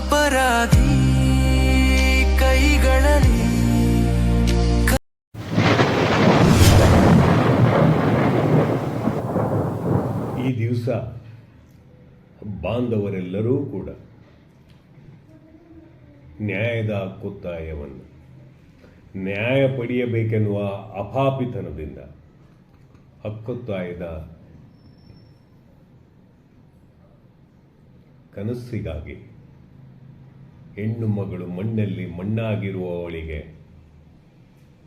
ಅಪರಾಧಿ ಕೈಗಳಲ್ಲಿ ಈ ದಿವಸ ಬಾಂಧವರೆಲ್ಲರೂ ಕೂಡ ನ್ಯಾಯದ ಹಕ್ಕೊತ್ತಾಯವನ್ನು ನ್ಯಾಯ ಪಡೆಯಬೇಕೆನ್ನುವ ಅಪಾಪಿತನದಿಂದ ಹಕ್ಕೊತ್ತಾಯದ ಕನಸಿಗಾಗಿ ಹೆಣ್ಣು ಮಗಳು ಮಣ್ಣಲ್ಲಿ ಮಣ್ಣಾಗಿರುವವಳಿಗೆ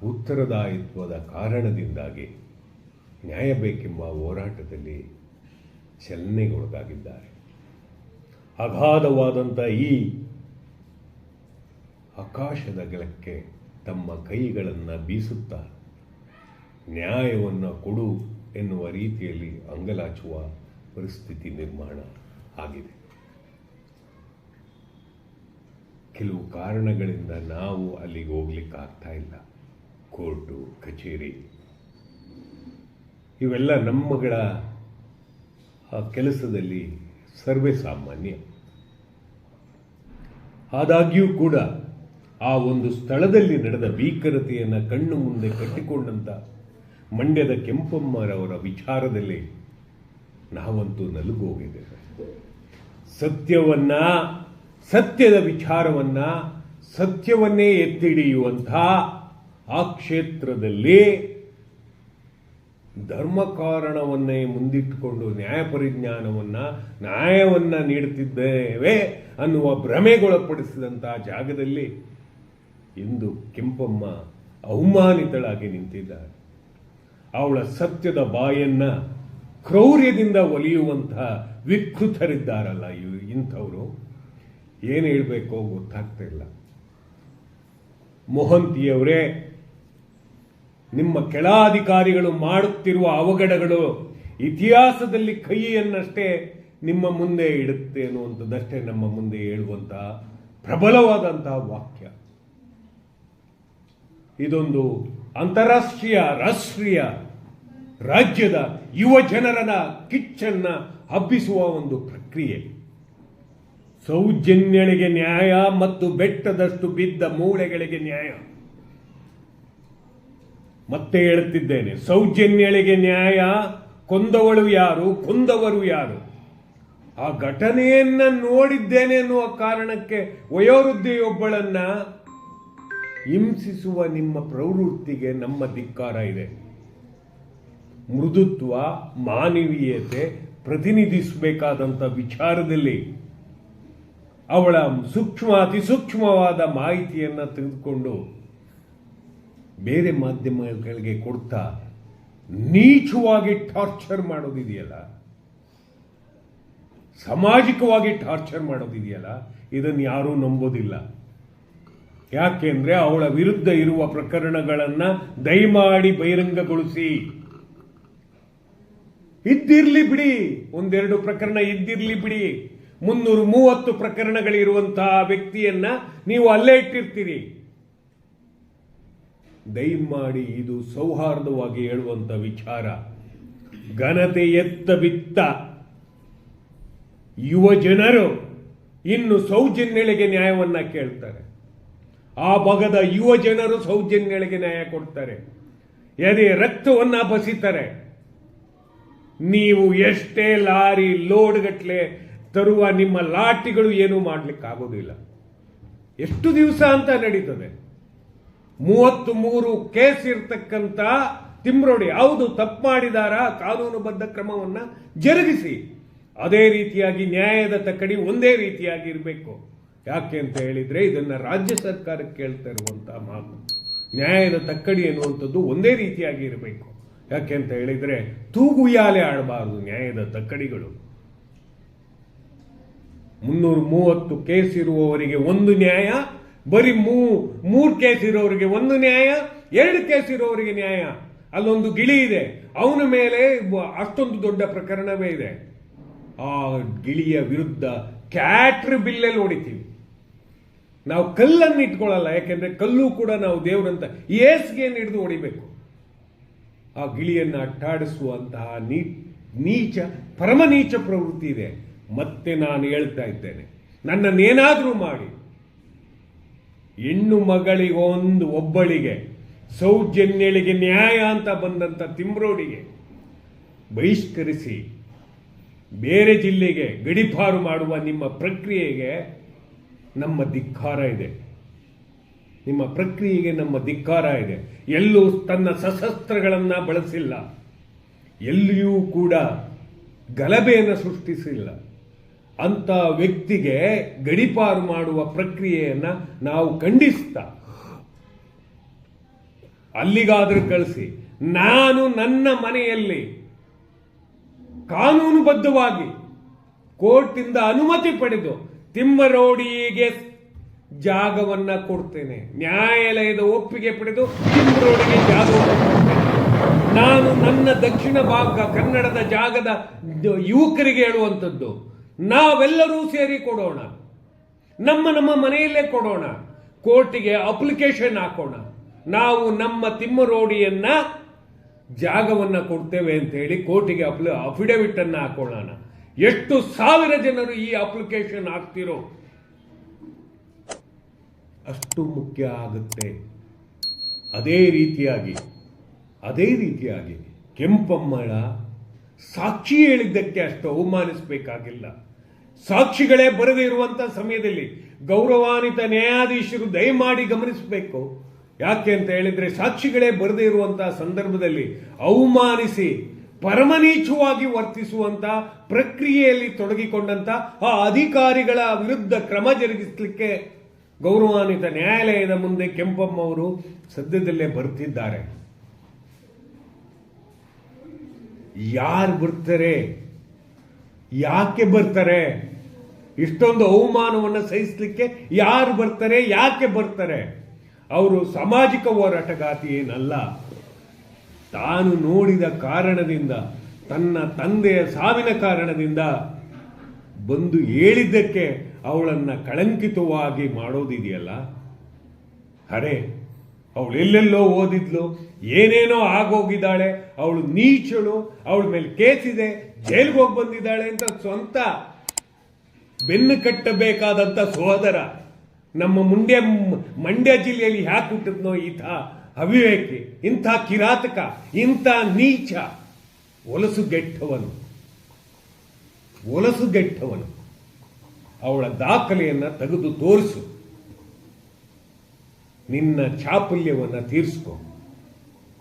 ಉತ್ತರದಾಯಿತ್ವದ ಕಾರಣದಿಂದಾಗಿ ನ್ಯಾಯ ಬೇಕೆಂಬ ಹೋರಾಟದಲ್ಲಿ ಚಲನೆಗೊಳಗಾಗಿದ್ದಾರೆ. ಅಗಾಧವಾದಂಥ ಈ ಆಕಾಶದ ಗಲಕ್ಕೆ ತಮ್ಮ ಕೈಗಳನ್ನು ಬೀಸುತ್ತಾ ನ್ಯಾಯವನ್ನು ಕೊಡು ಎನ್ನುವ ರೀತಿಯಲ್ಲಿ ಅಂಗಲಾಚುವ ಪರಿಸ್ಥಿತಿ ನಿರ್ಮಾಣ ಆಗಿದೆ. ಕೆಲವು ಕಾರಣಗಳಿಂದ ನಾವು ಅಲ್ಲಿಗೆ ಹೋಗ್ಲಿಕ್ಕೆ ಆಗ್ತಾ ಇಲ್ಲ. ಕೋರ್ಟು, ಕಚೇರಿ. ಇವೆಲ್ಲ ನಮ್ಮಗಳ ಕೆಲಸದಲ್ಲಿ ಸರ್ವೇ ಸಾಮಾನ್ಯ. ಆದಾಗ್ಯೂ ಕೂಡ ಆ ಒಂದು ಸ್ಥಳದಲ್ಲಿ ನಡೆದ ಭೀಕರತೆಯನ್ನು ಕಣ್ಣು ಮುಂದೆ ಕಟ್ಟಿಕೊಂಡಂತ ಮಂಡ್ಯದ ಕೆಂಪಮ್ಮರವರ ವಿಚಾರದಲ್ಲಿ ನಾವಂತೂ ನಲುಗೋಗಿದ್ದೇವೆ. ಸತ್ಯವನ್ನ ಸತ್ಯದ ವಿಚಾರವನ್ನ ಸತ್ಯವನ್ನೇ ಎತ್ತಿಡಿಯುವಂಥ ಆ ಕ್ಷೇತ್ರದಲ್ಲಿ ಧರ್ಮ ಕಾರಣವನ್ನೇ ಮುಂದಿಟ್ಟುಕೊಂಡು ನ್ಯಾಯ ಪರಿಜ್ಞಾನವನ್ನ, ನ್ಯಾಯವನ್ನ ನೀಡುತ್ತಿದ್ದೇವೆ ಅನ್ನುವ ಭ್ರಮೆಗೊಳಪಡಿಸಿದಂತಹ ಜಾಗದಲ್ಲಿ ಇಂದು ಕೆಂಪಮ್ಮ ಅವಮಾನಿತಳಾಗಿ ನಿಂತಿದ್ದಾರೆ. ಅವಳ ಸತ್ಯದ ಬಾಯನ್ನ ಕ್ರೌರ್ಯದಿಂದ ಒಲಿಯುವಂತಹ ವಿಕೃತರಿದ್ದಾರಲ್ಲ ಇಂಥವರು. ಏನು ಹೇಳಬೇಕೋ ಗೊತ್ತಾಗ್ತಾ ಇಲ್ಲ. ಮೊಹಂತಿಯವರೇ, ನಿಮ್ಮ ಕೆಳಾಧಿಕಾರಿಗಳು ಮಾಡುತ್ತಿರುವ ಅವಘಡಗಳು ಇತಿಹಾಸದಲ್ಲಿ ಕೈಯನ್ನಷ್ಟೇ ನಿಮ್ಮ ಮುಂದೆ ಇಡುತ್ತೆ ಅನ್ನುವಂಥದ್ದಷ್ಟೇ ನಮ್ಮ ಮುಂದೆ ಹೇಳುವಂತಹ ಪ್ರಬಲವಾದಂತಹ ವಾಕ್ಯ. ಇದೊಂದು ಅಂತಾರಾಷ್ಟ್ರೀಯ ರಾಷ್ಟ್ರೀಯ ರಾಜ್ಯದ ಯುವ ಜನರನ್ನ ಕಿಚ್ಚನ್ನ ಹಬ್ಬಿಸುವ ಒಂದು ಪ್ರಕ್ರಿಯೆ. ಸೌಜನ್ಯಳಿಗೆ ನ್ಯಾಯ ಮತ್ತು ಬೆಟ್ಟದಷ್ಟು ಬಿದ್ದ ಮೂಳೆಗಳಿಗೆ ನ್ಯಾಯ. ಮತ್ತೆ ಹೇಳುತ್ತಿದ್ದೇನೆ ಸೌಜನ್ಯಳಿಗೆ ನ್ಯಾಯ ಕೊಂದವಳು ಯಾರು, ಕೊಂದವರು ಯಾರು? ಆ ಘಟನೆಯನ್ನ ನೋಡಿದ್ದೇನೆ ಎನ್ನುವ ಕಾರಣಕ್ಕೆ ವಯೋವೃದ್ಧೆಯೊಬ್ಬಳನ್ನ ಹಿಂಸಿಸುವ ನಿಮ್ಮ ಪ್ರವೃತ್ತಿಗೆ ನಮ್ಮ ಧಿಕ್ಕಾರ ಇದೆ. ಮೃದುತ್ವ, ಮಾನವೀಯತೆ ಪ್ರತಿನಿಧಿಸಬೇಕಾದಂಥ ವಿಚಾರದಲ್ಲಿ ಅವಳ ಸೂಕ್ಷ್ಮ ಅತಿ ಸೂಕ್ಷ್ಮವಾದ ಮಾಹಿತಿಯನ್ನು ತೆಗೆದುಕೊಂಡು ಬೇರೆ ಮಾಧ್ಯಮಗಳಿಗೆ ಕೊಡ್ತಾ ನೀಚವಾಗಿ ಟಾರ್ಚರ್ ಮಾಡೋದಿದೆಯಲ್ಲ? ಸಾಮಾಜಿಕವಾಗಿ ಟಾರ್ಚರ್ ಮಾಡೋದಿದೆಯಲ್ಲ? ಇದನ್ನು ಯಾರೂ ನಂಬೋದಿಲ್ಲ. ಯಾಕೆಂದ್ರೆ ಅವಳ ವಿರುದ್ಧ ಇರುವ ಪ್ರಕರಣಗಳನ್ನು ದಯಮಾಡಿ ಬಹಿರಂಗಗೊಳಿಸಿ. ಇದ್ದಿರಲಿ ಬಿಡಿ, ಒಂದೆರಡು ಪ್ರಕರಣ ಇದ್ದಿರಲಿ ಬಿಡಿ. ಮುನ್ನೂರು ಮೂವತ್ತು ಪ್ರಕರಣಗಳಿರುವಂತಹ ವ್ಯಕ್ತಿಯನ್ನ ನೀವು ಅಲ್ಲೇ ಇಟ್ಟಿರ್ತೀರಿ. ದಯಮಾಡಿ ಇದು ಸೌಹಾರ್ದವಾಗಿ ಹೇಳುವಂತ ವಿಚಾರ. ಘನತೆ ಎತ್ತ ಬಿತ್ತ ಯುವ ಜನರು ಇನ್ನು ಸೌಜನ್ಯಳಿಗೆ ನ್ಯಾಯವನ್ನ ಕೇಳ್ತಾರೆ. ಆ ಭಾಗದ ಯುವ ಜನರು ಸೌಜನ್ಯಳಿಗೆ ನ್ಯಾಯ ಕೊಡ್ತಾರೆ. ಎದೆ ರಕ್ತವನ್ನ ಬಸಿತಾರೆ. ನೀವು ಎಷ್ಟೇ ಲಾರಿ ಲೋಡ್ ಗಟ್ಲೆ ತರುವ ನಿಮ್ಮ ಲಾಟಿಗಳು ಏನೂ ಮಾಡ್ಲಿಕ್ಕೆ ಆಗೋದಿಲ್ಲ ಎಷ್ಟು ದಿವಸ ಅಂತ ನಡೀತದೆ. ಮೂವತ್ತು ಮೂರು ಕೇಸ್ ಇರ್ತಕ್ಕಂಥ ತಿಮ್ರೋಡಿ, ಹೌದು, ತಪ್ಪು ಮಾಡಿದಾರ, ಕಾನೂನುಬದ್ಧ ಕ್ರಮವನ್ನ ಜರುಗಿಸಿ. ಅದೇ ರೀತಿಯಾಗಿ ನ್ಯಾಯದ ತಕ್ಕಡಿ ಒಂದೇ ರೀತಿಯಾಗಿ ಇರಬೇಕು. ಯಾಕೆ ಅಂತ ಹೇಳಿದ್ರೆ ಇದನ್ನ ರಾಜ್ಯ ಸರ್ಕಾರಕ್ಕೆ ಕೇಳ್ತಾ ಇರುವಂತಹ ಮಾತು. ನ್ಯಾಯದ ತಕ್ಕಡಿ ಎನ್ನುವಂಥದ್ದು ಒಂದೇ ರೀತಿಯಾಗಿ ಇರಬೇಕು. ಯಾಕೆ ಅಂತ ಹೇಳಿದ್ರೆ ತೂಗುಯಾಲೆ ಆಡಬಾರದು ನ್ಯಾಯದ ತಕ್ಕಡಿಗಳು ಮುನ್ನೂರ ಮೂವತ್ತು ಕೇಸ್ ಇರುವವರಿಗೆ ಒಂದು ನ್ಯಾಯ, ಬರೀ ಮೂ, ಮೂರು ಕೇಸ್ ಇರೋರಿಗೆ ಒಂದು ನ್ಯಾಯ, ಎರಡು ಕೇಸ್ ಇರೋವರಿಗೆ ನ್ಯಾಯ. ಅಲ್ಲೊಂದು ಗಿಳಿ ಇದೆ. ಅವನ ಮೇಲೆ ಅಷ್ಟೊಂದು ದೊಡ್ಡ ಪ್ರಕರಣವೇ ಇದೆ. ಆ ಗಿಳಿಯ ವಿರುದ್ಧ ಕ್ಯಾಟ್ರ್ ಬಿಲ್ಲಲ್ಲಿ ಹೊಡಿತೀವಿ. ನಾವು ಕಲ್ಲನ್ನು ಇಟ್ಕೊಳ್ಳಲ್ಲ, ಯಾಕೆಂದ್ರೆ ಕಲ್ಲು ಕೂಡ ನಾವು ದೇವರಂತ ಏಸ್ಗೆ ಹಿಡಿದು ಹೊಡಿಬೇಕು. ಆ ಗಿಳಿಯನ್ನು ಅಟ್ಟಾಡಿಸುವಂತಹ ನೀ ನೀಚ ಪರಮ ನೀಚ ಪ್ರವೃತ್ತಿ ಇದೆ. ಮತ್ತೆ ನಾನು ಹೇಳ್ತಾ ಇದ್ದೇನೆ. ನನ್ನನ್ನೇನಾದರೂ ಮಾಡಿ. ಹೆಣ್ಣು ಮಗಳಿಗೊಂದು ಒಬ್ಬಳಿಗೆ, ಸೌಜನ್ಯಳಿಗೆ ನ್ಯಾಯ ಅಂತ ಬಂದಂಥ ತಿಮ್ರೋಡಿಗೆ ಬಹಿಷ್ಕರಿಸಿ ಬೇರೆ ಜಿಲ್ಲೆಗೆ ಗಡಿಪಾರು ಮಾಡುವ ನಿಮ್ಮ ಪ್ರಕ್ರಿಯೆಗೆ ನಮ್ಮ ಧಿಕ್ಕಾರ ಇದೆ. ನಿಮ್ಮ ಪ್ರಕ್ರಿಯೆಗೆ ನಮ್ಮ ಧಿಕ್ಕಾರ ಇದೆ. ಎಲ್ಲೂ ತನ್ನ ಸಶಸ್ತ್ರಗಳನ್ನು ಬಳಸಿಲ್ಲ. ಎಲ್ಲಿಯೂ ಕೂಡ ಗಲಭೆಯನ್ನು ಸೃಷ್ಟಿಸಿಲ್ಲ. ಅಂತ ವ್ಯಕ್ತಿಗೆ ಗಡಿಪಾರು ಮಾಡುವ ಪ್ರಕ್ರಿಯೆಯನ್ನ ನಾವು ಖಂಡಿಸ್ತಾ. ಅಲ್ಲಿಗಾದ್ರೂ ಕಳಿಸಿ. ನಾನು ನನ್ನ ಮನೆಯಲ್ಲಿ ಕಾನೂನುಬದ್ಧವಾಗಿ ಕೋರ್ಟಿಂದ ಅನುಮತಿ ಪಡೆದು ತಿಮ್ಮರೋಡಿಗೆ ಜಾಗವನ್ನ ಕೊಡ್ತೇನೆ. ನ್ಯಾಯಾಲಯದ ಒಪ್ಪಿಗೆ ಪಡೆದು ತಿಮ್ಮರೋಡಿಗೆ ಜಾಗವನ್ನು ಕೊಡ್ತೇನೆ. ನಾನು ನನ್ನ ದಕ್ಷಿಣ ಭಾಗ ಕನ್ನಡದ ಜಾಗದ ಯುವಕರಿಗೆ ಹೇಳುವಂಥದ್ದು. ನಾವೆಲ್ಲರೂ ಸೇರಿ ಕೊಡೋಣ. ನಮ್ಮ ನಮ್ಮ ಮನೆಯಲ್ಲೇ ಕೊಡೋಣ. ಕೋರ್ಟಿಗೆ ಅಪ್ಲಿಕೇಶನ್ ಹಾಕೋಣ. ನಾವು ನಮ್ಮ ತಿಮ್ಮರೋಡಿಯನ್ನ ಜಾಗವನ್ನ ಕೊಡ್ತೇವೆ ಅಂತ ಹೇಳಿ ಕೋರ್ಟಿಗೆ ಅಪ್ಲಿ ಅಫಿಡವಿಟ್ ಅನ್ನ ಹಾಕೋಣ ಎಷ್ಟು ಸಾವಿರ ಜನರು ಈ ಅಪ್ಲಿಕೇಶನ್ ಹಾಕ್ತಿರೋ ಅಷ್ಟು ಮುಖ್ಯ ಆಗುತ್ತೆ. ಅದೇ ರೀತಿಯಾಗಿ ಅದೇ ರೀತಿಯಾಗಿ ಕೆಂಪಮ್ಮಳ ಸಾಕ್ಷಿ ಹೇಳಿದ್ದಕ್ಕೆ ಅಷ್ಟು ಅವಮಾನಿಸಬೇಕಾಗಿಲ್ಲ. ಸಾಕ್ಷಿಗಳೇ ಬರದೇ ಇರುವಂತ ಸಮಯದಲ್ಲಿ ಗೌರವಾನ್ವಿತ ನ್ಯಾಯಾಧೀಶರು ದಯಮಾಡಿ ಗಮನಿಸಬೇಕು. ಯಾಕೆ ಅಂತ ಹೇಳಿದ್ರೆ ಸಾಕ್ಷಿಗಳೇ ಬರದೇ ಇರುವಂತಹ ಸಂದರ್ಭದಲ್ಲಿ ಅವಮಾನಿಸಿ ಪರಮನೀಚವಾಗಿ ವರ್ತಿಸುವಂತ ಪ್ರಕ್ರಿಯೆಯಲ್ಲಿ ತೊಡಗಿಕೊಂಡಂತ ಆ ಅಧಿಕಾರಿಗಳ ವಿರುದ್ಧ ಕ್ರಮ ಜರುಗಿಸಲಿಕ್ಕೆ ಗೌರವಾನ್ವಿತ ನ್ಯಾಯಾಲಯದ ಮುಂದೆ ಕೆಂಪಮ್ಮ ಅವರು ಸದ್ಯದಲ್ಲೇ ಬರ್ತಿದ್ದಾರೆ. ಯಾರು ಬರ್ತಾರೆ? ಯಾಕೆ ಬರ್ತಾರೆ? ಇಷ್ಟೊಂದು ಅವಮಾನವನ್ನು ಸಹಿಸಲಿಕ್ಕೆ ಯಾರು ಬರ್ತಾರೆ? ಯಾಕೆ ಬರ್ತಾರೆ? ಅವರು ಸಾಮಾಜಿಕ ಹೋರಾಟಗಾತಿ ಏನಲ್ಲ. ತಾನು ನೋಡಿದ ಕಾರಣದಿಂದ, ತನ್ನ ತಂದೆಯ ಸಾವಿನ ಕಾರಣದಿಂದ ಬಂದು ಹೇಳಿದ್ದಕ್ಕೆ ಅವಳನ್ನು ಕಳಂಕಿತವಾಗಿ ಮಾಡೋದಿದೆಯಲ್ಲ? ಅರೆ ಅವಳು ಎಲ್ಲೆಲ್ಲೋ ಓದಿದ್ಲು, ಏನೇನೋ ಆಗೋಗಿದ್ದಾಳೆ, ಅವಳು ನೀಚಳು, ಅವಳ ಮೇಲೆ ಕೇಸಿದೆ ಜೈಲ್ಗೆ ಹೋಗಿ ಬಂದಿದ್ದಾಳೆ ಅಂತ ಸ್ವಂತ ಬೆನ್ನು ಕಟ್ಟಬೇಕಾದಂಥ ಸೋದರ ನಮ್ಮ ಮುಂಡ್ಯ ಮಂಡ್ಯ ಜಿಲ್ಲೆಯಲ್ಲಿ ಯಾಕೆ ಹುಟ್ಟಿದ್ನೋ ಈತ ಅವಿವೇಕಿ, ಇಂಥ ಕಿರಾತಕ, ಇಂಥ ನೀಚ ವಲಸು ಗೆಟ್ಟವನು. ಅವಳ ದಾಖಲೆಯನ್ನು ತೆಗೆದು ತೋರಿಸು. ನಿನ್ನ ಚಾಪಲ್ಯವನ್ನು ತೀರಿಸ್ಕೊ.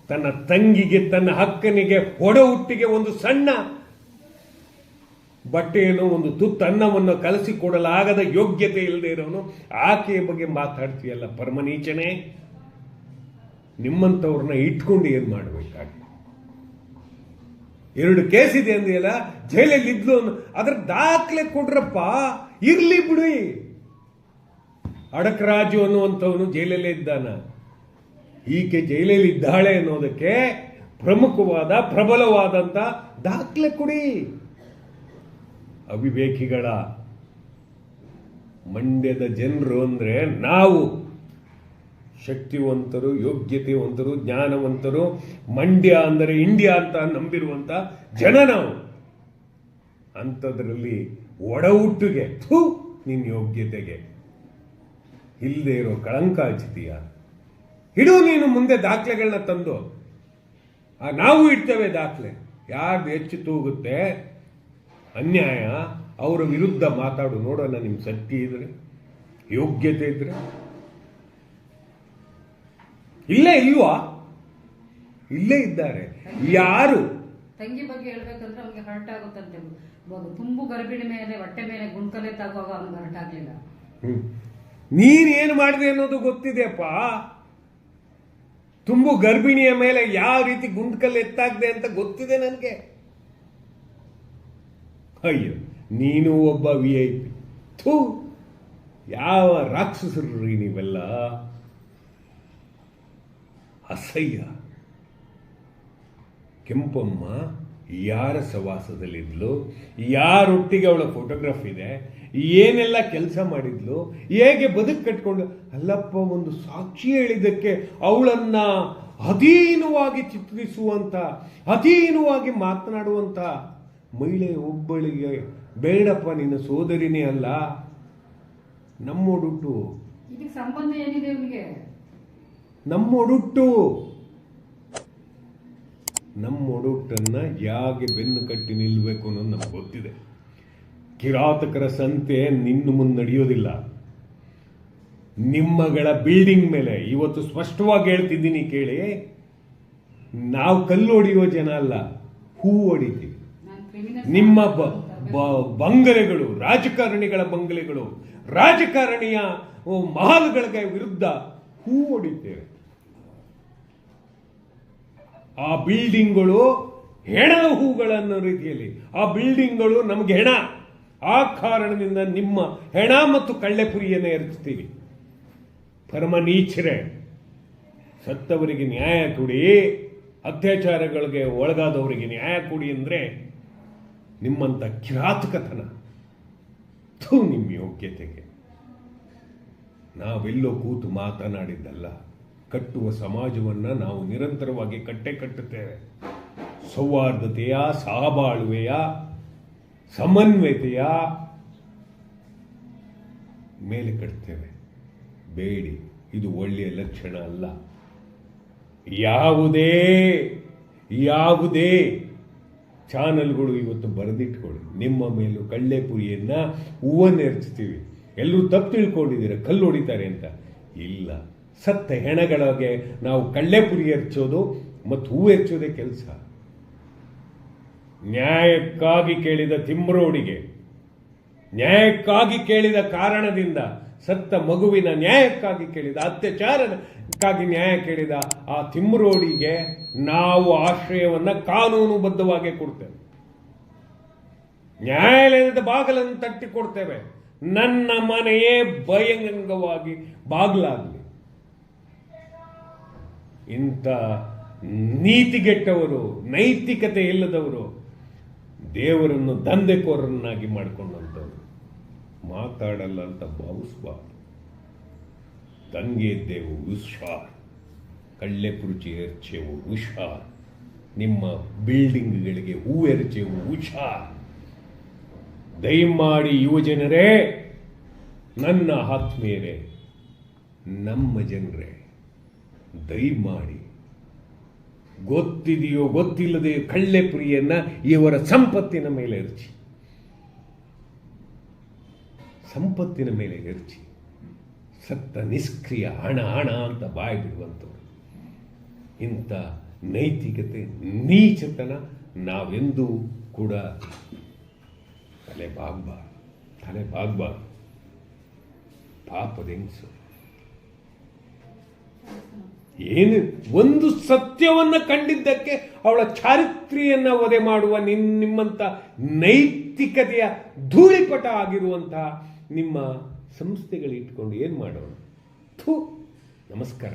ತನ್ನ ತಂಗಿಗೆ, ತನ್ನ ಹಕ್ಕನಿಗೆ ಹೊಡ ಹುಟ್ಟಿಗೆ ಒಂದು ಸಣ್ಣ ಬಟ್ಟೆಯನ್ನು, ಒಂದು ತುತ್ತು ಅನ್ನವನ್ನು ಕಲಸಿಕೊಡಲಾಗದ ಯೋಗ್ಯತೆ ಇಲ್ಲದೆ ಇರೋನು, ಆಕೆಯ ಬಗ್ಗೆ ಮಾತಾಡ್ತೀಯಲ್ಲ ಪರಮನೀಚನೆ? ನಿಮ್ಮಂಥವ್ರನ್ನ ಇಟ್ಕೊಂಡು ಏನ್ ಮಾಡಬೇಕಾಗಿ? ಎರಡು ಕೇಸ್ ಇದೆ ಜೈಲಲ್ಲಿ ಇದ್ಲು ಅದ್ರ ದಾಖಲೆ ಕೊಡ್ರಪ್ಪ, ಇರ್ಲಿ ಬಿಡಿ. ಅಡಕ್ ರಾಜು ಅನ್ನುವಂಥವನು ಜೈಲಲ್ಲೇ ಇದ್ದಾನ. ಈಕೆ ಜೈಲಲ್ಲಿ ಇದ್ದಾಳೆ ಅನ್ನೋದಕ್ಕೆ ಪ್ರಮುಖವಾದ, ಪ್ರಬಲವಾದಂತ ದಾಖಲೆ ಕೊಡಿ. ಅವಿವೇಕಿಗಳ ಮಂಡ್ಯದ ಜನರು ಅಂದ್ರೆ ನಾವು. ಶಕ್ತಿವಂತರು, ಯೋಗ್ಯತೆವಂತರು, ಜ್ಞಾನವಂತರು, ಮಂಡ್ಯ ಅಂದರೆ ಇಂಡಿಯಾ ಅಂತ ನಂಬಿರುವಂತ ಜನ ನಾವು. ಅಂಥದ್ರಲ್ಲಿ ಒಡ ಹುಟ್ಟಿಗೆ ಥೂ ನಿನ್ನ ಯೋಗ್ಯತೆಗೆ. ಇಲ್ಲದೆ ಇರೋ ಕಳಂಕ ಹಚ್ಚಿದೀಯ ಇಡು ನೀನು ಮುಂದೆ ದಾಖಲೆಗಳನ್ನ ತಂದು. ನಾವು ಇಡ್ತೇವೆ ದಾಖಲೆ. ಯಾರ್ದು ಹೆಚ್ಚು ತೂಗುತ್ತೆ ಅನ್ಯಾಯ ಅವರ ವಿರುದ್ಧ ಮಾತಾಡು. ನೋಡೋಣ ನಿಮ್ಮ ಶಕ್ತಿ ಇದ್ರೆ ಯೋಗ್ಯತೆ ಇದ್ರೆ. ಇಲ್ಲೇ ಇಲ್ವಾ? ಇಲ್ಲೇ ಇದ್ದಾರೆ. ಯಾರು? ತಂಗಿ ಬಗ್ಗೆ ಹೇಳ್ಬೇಕಂದ್ರೆ ಅವ್ನಿಗೆ ಹರ್ಟ್ ಆಗುತ್ತಂತೆ. ತುಂಬು ಗರ್ಭಿಣಿ ಮೇಲೆ ಹೊಟ್ಟೆ ಮೇಲೆ ಗುಂಡ್ಕಲೆ ತಾಗುವಾಗ ಅವ್ನಿಗೆ ಹರ್ಟ್ ಆಗ್ಲಿಲ್ಲ. ಹ್ಮ್. ನೀನ್ ಏನು ಮಾಡಿದೆ ಅನ್ನೋದು ಗೊತ್ತಿದೆಯಪ್ಪ. ತುಂಬು ಗರ್ಭಿಣಿಯ ಮೇಲೆ ಯಾವ ರೀತಿ ಗುಂಡ್ಕಲ್ಲು ಎತ್ತಾಗದೆ ಅಂತ ಗೊತ್ತಿದೆ ನನಗೆ. ಅಯ್ಯೋ, ನೀನು ಒಬ್ಬ ವಿ ಐ ಪಿ ಥೂ, ಯಾವ ರಾಕ್ಷಸರು ರೀ ನೀವೆಲ್ಲ. ಅಸಹ್ಯ. ಕೆಂಪಮ್ಮ ಯಾರ ಸವಾಸದಲ್ಲಿದ್ಲು ಯಾರೊಟ್ಟಿಗೆ ಅವಳ ಫೋಟೋಗ್ರಾಫ್ ಇದೆ? ಏನೆಲ್ಲ ಕೆಲಸ ಮಾಡಿದ್ಲು? ಹೇಗೆ ಬದುಕು ಕಟ್ಕೊಂಡು? ಅಲ್ಲಪ್ಪ ಒಂದು ಸಾಕ್ಷಿ ಹೇಳಿದ್ದಕ್ಕೆ ಅವಳನ್ನ ಅಧೀನವಾಗಿ ಚಿತ್ರಿಸುವಂತ ಅಧೀನವಾಗಿ ಮಾತನಾಡುವಂತ ಮಹಿಳೆ ಒಬ್ಬಳಿಗೆ ಬೇಡಪ್ಪ ನಿನ್ನ ಸೋದರಿನೇ ಅಲ್ಲ. ನಮ್ಮೊಡುಟ್ಟು ಸಂಬಂಧ ಏನಿದೆ ಇವನಿಗೆ ನಮ್ಮೊಡುಟ್ಟು ಒಡುಟನ್ನು ಯಾಕೆ ಬೆನ್ನು ಕಟ್ಟಿ ನಿಲ್ಲಬೇಕು ಅನ್ನೋದು ನಮ್ಗೆ ಗೊತ್ತಿದೆ. ಕಿರಾತಕರ ಸಂತೆ ನಿನ್ನ ಮುಂದೆ ನಡೆಯೋದಿಲ್ಲ. ನಿಮ್ಮಗಳ ಬಿಲ್ಡಿಂಗ್ ಮೇಲೆ, ಇವತ್ತು ಸ್ಪಷ್ಟವಾಗಿ ಹೇಳ್ತಿದ್ದೀನಿ ಕೇಳಿ. ನಾವು ಕಲ್ಲು ಹೊಡೆಯೋ ಜನ ಅಲ್ಲ, ಹೂ ಹೊಡಿತೀವಿ. ನಿಮ್ಮ ಬಂಗಲೆಗಳು, ರಾಜಕಾರಣಿಗಳ ಬಂಗಲೆಗಳು, ರಾಜಕಾರಣಿಯ ಮಹಲ್ಗಳಿಗೆ ವಿರುದ್ಧ ಹೂ ಹೊಡಿತೇವೆ. ಆ ಬಿಲ್ಡಿಂಗ್ಗಳು ಹೆಣ ಹೂಗಳನ್ನೋ ರೀತಿಯಲ್ಲಿ. ಆ ಬಿಲ್ಡಿಂಗ್ಗಳು ನಮಗೆ ಹೆಣ. ಆ ಕಾರಣದಿಂದ ನಿಮ್ಮ ಹೆಣ ಮತ್ತು ಕಳ್ಳೆಪುರಿಯನ್ನು ಎರಚ್ತೀವಿ. ಪರಮ ನೀಚರೆ, ಸತ್ತವರಿಗೆ ನ್ಯಾಯ ಕೊಡಿ. ಅತ್ಯಾಚಾರಗಳಿಗೆ ಒಳಗಾದವರಿಗೆ ನ್ಯಾಯ ಕೊಡಿ ಅಂದ್ರೆ ನಿಮ್ಮಂತ ಕಿರಾತಕತನ. ನಿಮ್ಮ ಯೋಗ್ಯತೆಗೆ. ನಾವೆಲ್ಲೋ ಕೂತು ಮಾತನಾಡಿದ್ದಲ್ಲ. ಕಟ್ಟುವ ಸಮಾಜವನ್ನು ನಾವು ನಿರಂತರವಾಗಿ ಕಟ್ಟೆ ಕಟ್ಟುತ್ತೇವೆ. ಸೌಹಾರ್ದತೆಯ, ಸಹಬಾಳ್ವೆಯ, ಸಮನ್ವಯತೆಯ ಮೇಲೆ ಕಟ್ತೇವೆ. ಬೇಡಿ, ಇದು ಒಳ್ಳೆಯ ಲಕ್ಷಣ ಅಲ್ಲ. ಯಾವುದೇ ಯಾವುದೇ ಚಾನಲ್ಗಳು ಇವತ್ತು ಬರೆದಿಟ್ಕೊಳ್ಳಿ. ನಿಮ್ಮ ಮೇಲೂ ಕಳ್ಳೆಪುರಿಯನ್ನು ಹೂವನ್ನು ಎರಚ್ತೀವಿ ಎಲ್ಲರೂ ತಪ್ಪು ತಿಳ್ಕೊಂಡಿದ್ದೀರ? ಕಲ್ಲು ಹೊಡಿತಾರೆ ಅಂತ. ಇಲ್ಲ. ಸತ್ತ ಹೆಣಗಳಿಗೆ ನಾವು ಕಳ್ಳೆಪುರಿ ಹಚ್ಚೋದು ಮತ್ತು ಹೂ ಹೆಚ್ಚೋದೇ ಕೆಲಸ. ನ್ಯಾಯಕ್ಕಾಗಿ ಕೇಳಿದ ತಿಮ್ರೋಡಿಗೆ, ನ್ಯಾಯಕ್ಕಾಗಿ ಕೇಳಿದ ಕಾರಣದಿಂದ ಸತ್ತ ಮಗುವಿನ ನ್ಯಾಯಕ್ಕಾಗಿ ಕೇಳಿದ, ಅತ್ಯಾಚಾರಕ್ಕಾಗಿ ನ್ಯಾಯ ಕೇಳಿದ ಆ ತಿಮ್ರೋಡಿಗೆ ನಾವು ಆಶ್ರಯವನ್ನ ಕಾನೂನುಬದ್ಧವಾಗಿ ಕೊಡ್ತೇವೆ. ನ್ಯಾಯಾಲಯದ ಬಾಗಿಲನ್ನು ತಟ್ಟಿ ಕೊಡ್ತೇವೆ ನನ್ನ ಮನೆಯೇ ಬಹಿರಂಗವಾಗಿ ಬಾಗಿಲಾಗಲಿ. ಇಂಥ ನೀತಿಗೆಟ್ಟವರು, ನೈತಿಕತೆ ಇಲ್ಲದವರು ದೇವರನ್ನು ದಂಧೆಕೋರನ್ನಾಗಿ ಮಾಡಿಕೊಂಡಂಥವ್ರು. ಮಾತಾಡಲ್ಲ ಅಂತ ಭಾವಿಸಬಾರ್ದು. ತಂಗೆ ದೇವು ಹುಷಾರ್ ಕಳ್ಳೆ ಕುರುಚಿ ಎರ್ಚೆವು ಹುಷಾರ್ ನಿಮ್ಮ ಬಿಲ್ಡಿಂಗ್ಗಳಿಗೆ ಹೂ ಎರಚೆವು ಹುಷಾರ್ ದಯಮಾಡಿ ಯುವಜನರೇ ನನ್ನ ಆತ್ಮೀಯರೇ, ನಮ್ಮ ಜನರೇ ದಯಮಾಡಿ. ಗೊತ್ತಿದೆಯೋ ಗೊತ್ತಿಲ್ಲದೆ ಕಳ್ಳೆ ಪ್ರಿಯನ್ನ ಇವರ ಸಂಪತ್ತಿನ ಮೇಲೆ ಎರಚಿ ಸಂಪತ್ತಿನ ಮೇಲೆ ಎರಚಿ ಸತ್ತ ನಿಷ್ಕ್ರಿಯ ಹಣ ಹಣ ಅಂತ ಬಾಯಿ ಬಿಡುವಂಥವ್ರು. ಇಂಥ ನೈತಿಕತೆ, ನೀಚತನ ನಾವೆಂದೂ ಕೂಡ ತಲೆ ಬಾಗ್ಬಾರ್ದು ತಲೆ ಬಾಗ್ಬಾರ್ದು. ಪಾಪದ ಹೆಂಗಸು. ಏನು? ಒಂದು ಸತ್ಯವನ್ನು ಕಂಡಿದ್ದಕ್ಕೆ ಅವಳ ಚಾರಿತ್ರಿಯನ್ನು ಒದೆ ಮಾಡುವ ನಿನ್, ನಿಮ್ಮಂತ ನೈತಿಕತೆಯ ಧೂಳಿಪಟ ಆಗಿರುವಂತಹ ನಿಮ್ಮ ಸಂಸ್ಥೆಗಳಿಟ್ಕೊಂಡು ಏನು ಮಾಡೋಣ? ಥೂ, ನಮಸ್ಕಾರ.